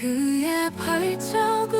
그의 발자국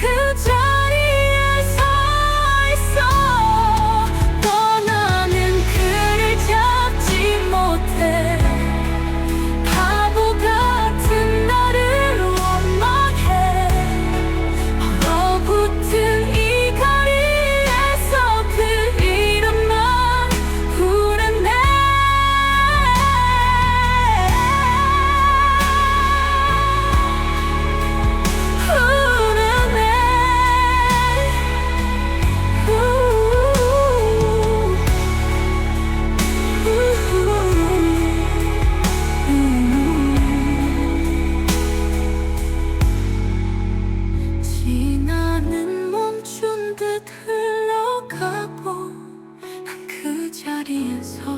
could try. 듯 흘러가고 난 그 자리에서